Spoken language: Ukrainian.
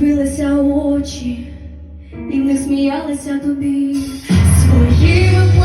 дивилися очі, і в них сміялися тобі своїми.